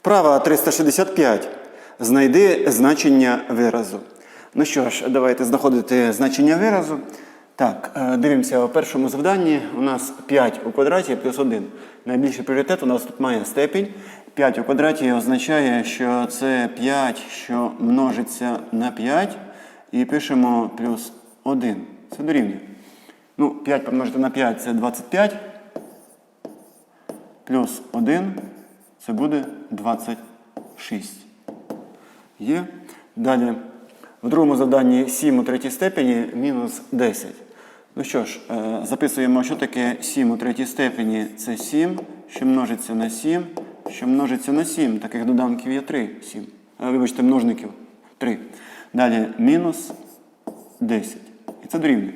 Вправа 365. Знайди значення виразу. Ну що ж, давайте знаходити значення виразу. Так, е, дивимося у першому завданні. У нас 5 у квадраті плюс 1. Найбільший пріоритет у нас тут має степінь. 5 у квадраті означає, що це 5, що множиться на 5. І пишемо плюс 1. Це дорівнює. Ну, 5 помножити на 5 це 25. Плюс 1 це буде 26. Є. Далі. В другому завданні 7 у третій степені мінус 10. Ну що ж, е, записуємо, що таке 7 у третій степені. Це 7, що множиться на 7, що множиться на 7. Таких доданків є 3. 7. Е, Вибачте, множників 3. Далі мінус 10. І це дорівнює.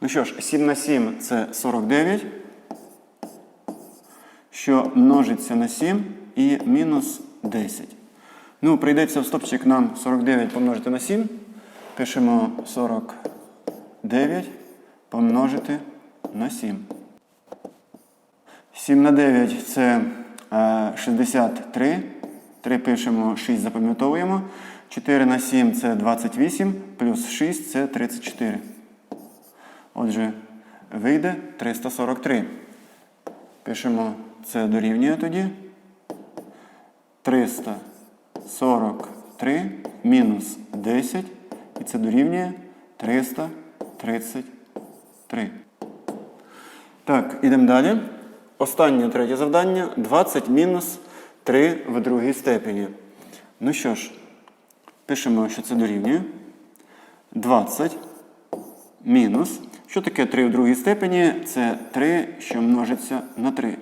Ну що ж, 7 на 7 це 49 що множиться на 7 і мінус 10. Ну, прийдеться в стопчик нам 49 помножити на 7. Пишемо 49 помножити на 7. 7 на 9 це е, 63. 3 пишемо, 6 запам'ятовуємо. 4 на 7 це 28, плюс 6 це 34. Отже, вийде 343. Пишемо це дорівнює тоді. 343 мінус 10. І це дорівнює 333. Так, ідемо далі. Останнє третє завдання 20 мінус 3 в другій степені. Ну що ж, пишемо, що це дорівнює. 20 мінус. Що таке 3 в другій степені? Це 3, що множиться на 3.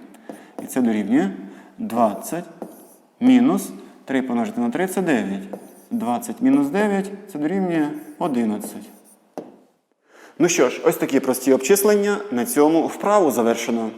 І це дорівнює 20 мінус 3 помножити на 3 це 9. 20 мінус 9 це дорівнює 11. Ну що ж, ось такі прості обчислення. На цьому вправу завершено.